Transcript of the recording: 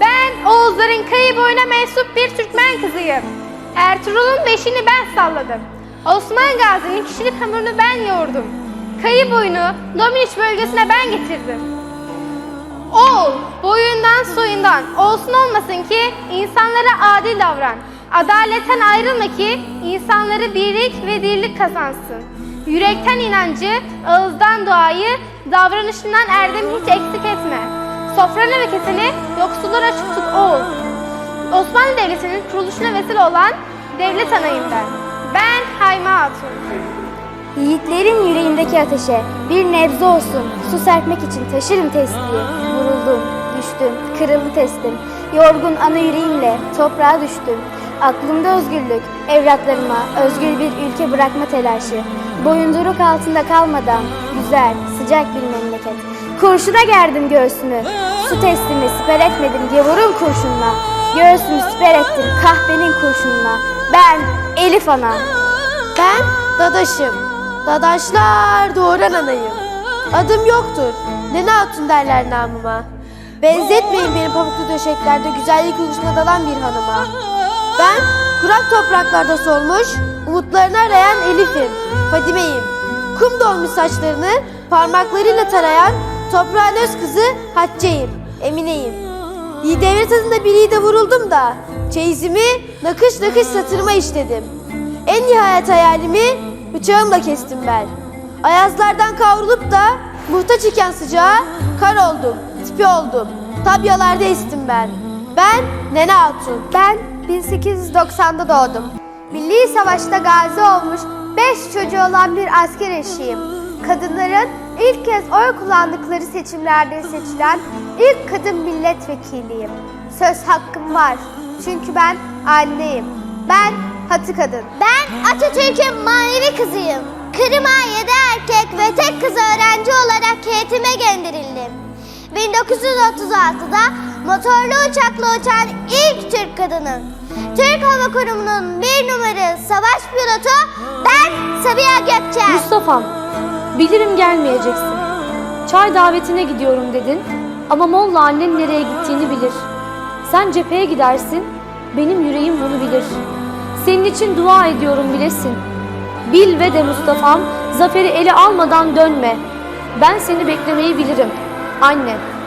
Ben Oğuzların kayı boyuna mensup bir Türkmen kızıyım. Ertuğrul'un beşini ben salladım. Osman Gazi'nin kişilik hamurunu ben yoğurdum. Kayı boyunu Dominiç bölgesine ben getirdim. Oğul, boyundan soyundan olsun olmasın ki insanlara adil davran. Adaletten ayrılma ki insanları birlik ve dirlik kazansın. Yürekten inancı, ağızdan duayı, davranışından erdemi hiç eksik etme. Sofranı ve keseni yoksullara açık tut oğul. Osmanlı Devleti'nin kuruluşuna vesile olan devlet anayım ben. Ben Hayme Hatun. Yiğitlerin yüreğindeki ateşe bir nebze olsun su serpmek için taşırım testiyi. Vuruldum, düştüm, kırıldı testim. Yorgun ana yüreğimle toprağa düştüm. Aklımda özgürlük, evlatlarıma özgür bir ülke bırakma telaşı. Boyunduruk altında kalmadan güzel, sıcak bir memleket. Kurşuna gerdim göğsümü. Su testimi siper etmedim gavurun kurşunla. Göğsümü siper ettim kahvenin kurşunla. Ben Elif Ana. Ben Dadaş'ım. Dadaşlar doğuran anayım. Adım yoktur. Nene Hatun derler namıma. Benzetmeyin beni pamuklu döşeklerde güzellik uykusuna dalan bir hanıma. Ben kurak topraklarda solmuş, umutlarını arayan Elif'im, Fadime'yim. Kum dolmuş saçlarını parmaklarıyla tarayan toprağın öz kızı Hatice'yim, Emine'yim. İyi devlet adında bir yiğide vuruldum da çeyizimi nakış nakış satırıma işledim. En nihayet hayalimi bıçağımla kestim ben. Ayazlardan kavrulup da muhtaç iken sıcağa kar oldum, tipi oldum. Tabyalarda estim ben. Ben Nene Hatun. Ben 1890'da doğdum. Milli Savaş'ta gazi olmuş 5 çocuğu olan bir asker eşiyim. Kadınların ilk kez oy kullandıkları seçimlerde seçilen ilk kadın milletvekiliyim. Söz hakkım var. Çünkü ben anneyim. Ben Hatı Kadın. Ben Atatürk'ün manevi kızıyım. Kırım'a yedi erkek ve tek kız öğrenci olarak eğitime gönderildim. 1936'da motorlu uçakla uçan ilk Türk kadını. Türk Hava Kurumu'nun bir numaralı savaş pilotu ben Sabiha Gökçen. Mustafa'm, bilirim gelmeyeceksin. Çay davetine gidiyorum dedin ama Molla annen nereye gittiğini bilir. Sen cepheye gidersin, benim yüreğim bunu bilir. Senin için dua ediyorum bilesin. Bil ve de Mustafa'm, zaferi ele almadan dönme. Ben seni beklemeyi bilirim. Anne.